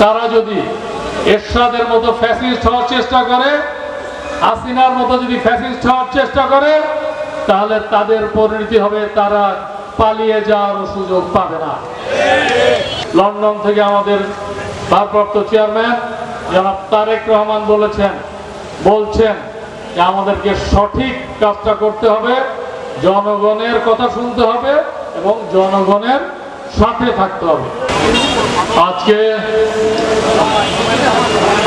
তারা যদি এরশাদের মতো ফ্যাসিস্ট হওয়ার চেষ্টা করে, হাসিনার মতো যদি ফ্যাসিস্ট হওয়ার চেষ্টা করে, তাহলে তাদের পরিণতি হবে তারা পালিয়ে যাওয়ার সুযোগ পাবে না। লন্ডন থেকে আমাদের ভারপ্রাপ্ত চেয়ারম্যান জনাব তারেক রহমান বলেছেন, বলছেন যে আমাদেরকে সঠিক কাজটা করতে হবে, জনগণের কথা শুনতে হবে এবং জনগণের সাথে থাকতে হবে। আজকে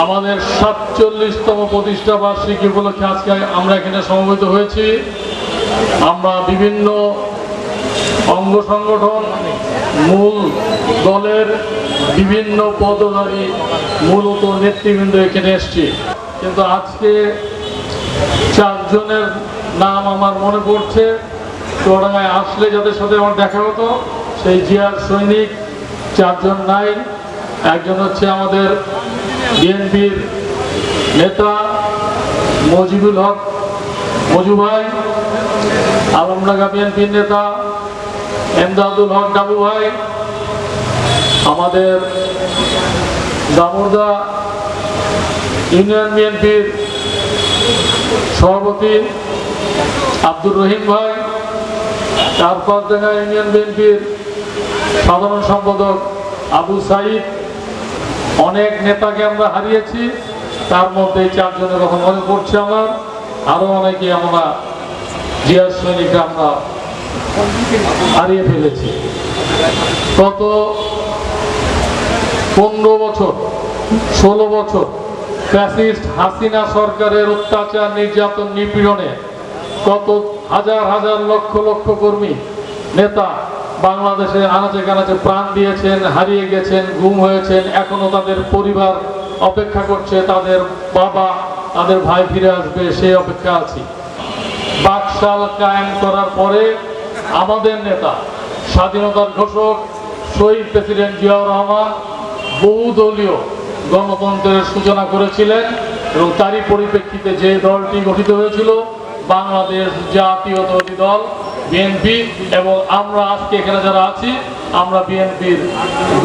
আমাদের সাতচল্লিশতম প্রতিষ্ঠা বার্ষিকী উপলক্ষে আজকে আমরা এখানে সমবেত হয়েছি। আমরা বিভিন্ন অঙ্গ সংগঠন, মূল দলের বিভিন্ন পদধারী, মূলত নেতৃবৃন্দ এখানে এসছি। কিন্তু আজকে চারজনের নাম আমার মনে পড়ছে। চোরাঙ্গায় আসলে যাদের সাথে আমার দেখা হতো, সেই জিয়ার সৈনিক চারজন নাই, একজন হচ্ছে আমাদের বিএনপির নেতা মজিবুল হক মজু ভাই, আলমডাঙ্গা বিএনপির নেতা এমদাদুল হক ডাবু ভাই, আমাদের দামুরদা ইউনিয়ন বিএনপির সভাপতি আব্দুর রহিম ভাই চারপাশডাঙ্গা ইউনিয়ন বিএনপির সাধারণ সম্পাদক আবু সাইদ, অনেক নেতাকে আমরা হারিয়েছি, তার মধ্যে চারজনের কথা মনে পড়ছে আমার। আরও অনেকে আমরা জিয়া সৈনিকরা আমরা হারিয়ে ফেলেছি। গত পনেরো বছর, ষোলো বছর ফ্যাসিস্ট হাসিনা সরকারের অত্যাচার, নির্যাতন, নিপীড়নে কত হাজার হাজার লক্ষ লক্ষ কর্মী, নেতা বাংলাদেশে আনাচে কানাচে প্রাণ দিয়েছেন, হারিয়ে গেছেন, গুম হয়েছেন, এখনও তাদের পরিবার অপেক্ষা করছে, তাদের বাবা, তাদের ভাই ফিরে আসবে সেই অপেক্ষা আছি। বাকশাল কায়েম করার পরে আমাদের নেতা, স্বাধীনতার ঘোষক, শহীদ প্রেসিডেন্ট জিয়াউর রহমান বহুদলীয় গণতন্ত্রের সূচনা করেছিলেন এবং তারই পরিপ্রেক্ষিতে যে দলটি গঠিত হয়েছিল, বাংলাদেশ জাতীয়তাবাদী দল। বিএনপি এবং আমরা আজকে এখানে যারা আছি, আমরা বিএনপির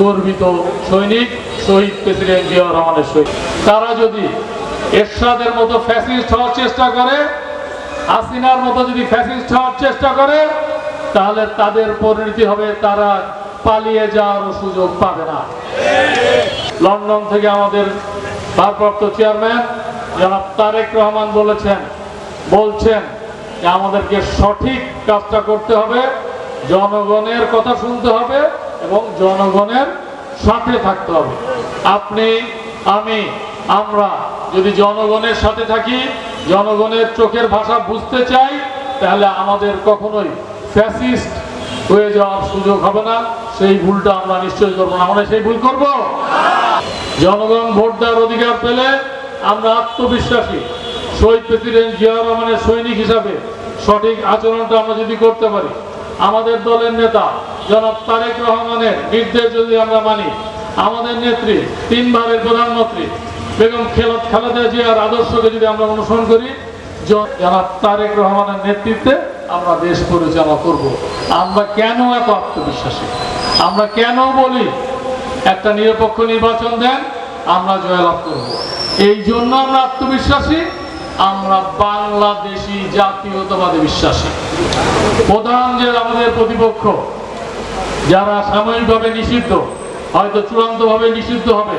গর্বিত সৈনিক, শহীদ প্রেসিডেন্ট জিয়াউর রহমানের সৈনিক। তারা যদি এরশাদের মতো ফ্যাসিস্ট হওয়ার চেষ্টা করে আসিনার মতো যদি ফ্যাসিস্ট হওয়ার চেষ্টা করে, তাহলে তাদের পরিণতি হবে তারা পালিয়ে যাওয়ার সুযোগ পাবে না। লন্ডন থেকে আমাদের ভারপ্রাপ্ত চেয়ারম্যান জনাব তারেক রহমান বলেছেন, বলছেন যে আমাদেরকে সঠিক কাজটা করতে হবে, জনগণের কথা শুনতে হবে এবং জনগণের সাথে থাকতে হবে। আপনি, আমি, আমরা যদি জনগণের সাথে থাকি, জনগণের চোখের ভাষা বুঝতে চাই, তাহলে আমাদের কখনোই ফ্যাসিস্ট হয়ে যাওয়ার সুযোগ হবে না। সেই ভুলটা আমরা নিশ্চয়ই করব না। আমরা সেই ভুল করব? জনগণ ভোট দেওয়ার অধিকার পেলে আমরা আত্মবিশ্বাসী। শহীদ প্রেসিডেন্ট জিয়াউর রহমানের সৈনিক হিসাবে সঠিক আচরণটা আমরা যদি করতে পারি, আমাদের দলের নেতা জনাব তারেক রহমানের নির্দেশ যদি আমরা মানি, আমাদের নেত্রী, তিনবারের প্রধানমন্ত্রী বেগম খেলত খালেদা জিয়ার আদর্শকে যদি আমরা অনুসরণ করি জনাব তারেক রহমানের নেতৃত্বে আমরা দেশ পরিচালনা করব। আমরা কেন এত আত্মবিশ্বাসী? আমরা কেন বলি, একটা নিরপেক্ষ নির্বাচন দেন, আমরা জয়লাভ করব। এই জন্য আমরা আত্মবিশ্বাসী আমরা বাংলাদেশি জাতীয়তাবাদে বিশ্বাসী। প্রধান যে আমাদের প্রতিপক্ষ, যারা সাময়িকভাবে নিষিদ্ধ, হয়তো চূড়ান্তভাবে নিষিদ্ধ হবে,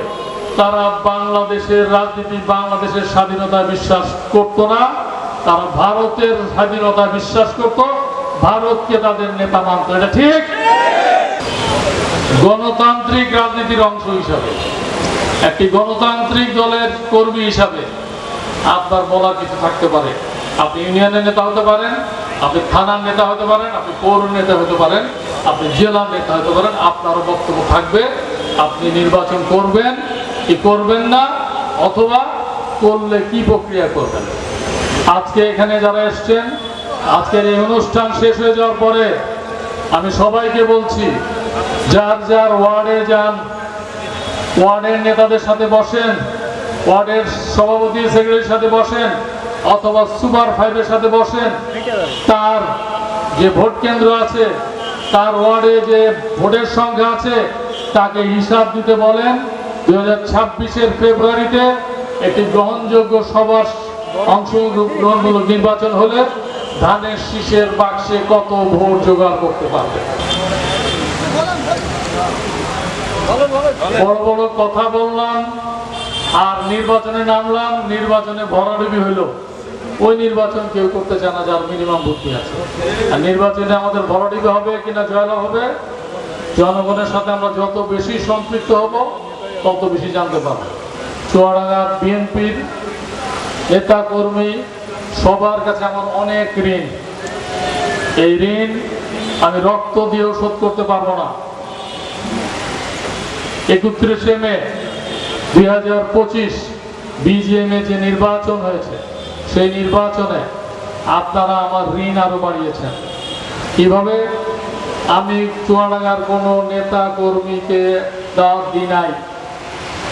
তারা বাংলাদেশের রাজনীতি, বাংলাদেশের স্বাধীনতা বিশ্বাস করত না, তারা ভারতের স্বাধীনতা বিশ্বাস করত, ভারতকে তাদের নেতা মানত। এটা ঠিক? গণতান্ত্রিক রাজনীতির অংশ হিসাবে, একটি গণতান্ত্রিক দলের কর্মী হিসাবে আপনার বলার কিছু থাকতে পারে। আপনি ইউনিয়নের নেতা হতে পারেন, আপনি থানার নেতা হতে পারেন, আপনি পৌর নেতা হতে পারেন, আপনি জেলার নেতা হতে পারেন, আপনারও বক্তব্য থাকবে। আপনি নির্বাচন করবেন কি করবেন না, অথবা করলে কি প্রক্রিয়া করবেন? আজকে এখানে যারা এসছেন, আজকের এই অনুষ্ঠান শেষ হয়ে যাওয়ার পরে আমি সবাইকে বলছি, যার যার ওয়ার্ডে যান, ওয়ার্ডের নেতাদের সাথে বসেন ওয়ার্ডের সভাপতি সেক্রেটারির সাথে বসেন অথবা সুপার ফাইভের সাথে বসেন, তার যে ভোট কেন্দ্র আছে, তার ওয়ার্ডে যে ভোটের সংখ্যা আছে, তাকে হিসাব দিতে বলেন। দুই হাজার ছাব্বিশের ফেব্রুয়ারিতে একটি গ্রহণযোগ্য সবার অংশগ্রহণমূলক নির্বাচন হলে ধানের শীষের বাক্সে কত ভোট জোগাড় করতে পারবে? বড় বড় কথা বললাম আর নির্বাচনে নামলাম, নির্বাচনে ভরাডুবি হইল। ওই নির্বাচন কেউ করতে চায় না, যার মিনিমাম বুদ্ধি আছে। আর নির্বাচনে আমাদের ভরাডুবি হবে কিনা জয়লাভ হবে, জনগণের সাথে আমরা যত বেশি সম্পৃক্ত হব, তত বেশি জানতে পারব। চুয়াডাঙ্গা বিএনপির নেতা কর্মী, সবার কাছে আমার অনেক ঋণ। এই ঋণ আমি রক্ত দিয়েও শোধ করতে পারব না। একত্রিশে মে দুই হাজার পঁচিশ বিজিএমএ যে নির্বাচন হয়েছে, সেই নির্বাচনে আপনারা আমার ঋণ আরও বাড়িয়েছেন। কীভাবে? আমি চুয়াডাঙ্গার কোনো নেতা কর্মীকে দাওয়াত দিই নাই।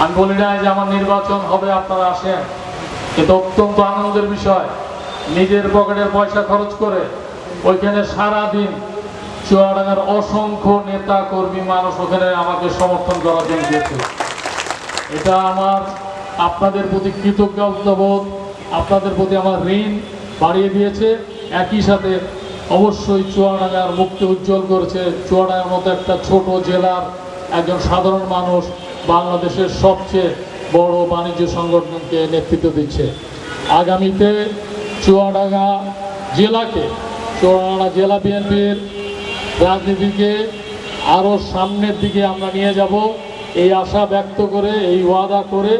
আমি বলি নাই যে আমার নির্বাচন হবে, আপনারা আসেন। এটা অত্যন্ত আনন্দের বিষয়, নিজের পকেটের পয়সা খরচ করে ওইখানে সারা দিন চুয়াডাঙ্গার অসংখ্য নেতা কর্মী, মানুষ ওখানে আমাকে সমর্থন করার জন্য দিয়েছে এটা আমার আপনাদের প্রতি কৃতজ্ঞতাবোধ আপনাদের প্রতি আমার ঋণ বাড়িয়ে দিয়েছে। একই সাথে অবশ্যই চুয়াডাঙ্গার মুক্তি উজ্জ্বল করেছে। চুয়াডাঙ্গার মতো একটা ছোট জেলার একজন সাধারণ মানুষ বাংলাদেশের সবচেয়ে বড় বাণিজ্য সংগঠনকে নেতৃত্ব দিচ্ছে। আগামীতে চুয়াডাঙ্গা জেলাকে, চুয়াডাঙ্গা জেলা বিএনপির রাজনীতিকে আরও সামনের দিকে আমরা নিয়ে যাব। এই আশা ব্যক্ত করে, এই ওয়াদা করে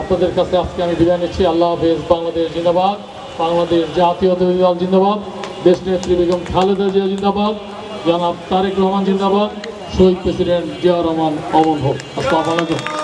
আপনাদের কাছে আজকে আমি বিদায় নিচ্ছি। আল্লাহ হাফেজ, বাংলাদেশ জিন্দাবাদ, বাংলাদেশ জাতীয় দল জিন্দাবাদ, দেশ নেত্রী বেগম খালেদা জিয়া জিন্দাবাদ, জনাব তারেক রহমান জিন্দাবাদ, শহীদ প্রেসিডেন্ট জিয়া রহমান অমন হোক। আসসালামু আলাইকুম।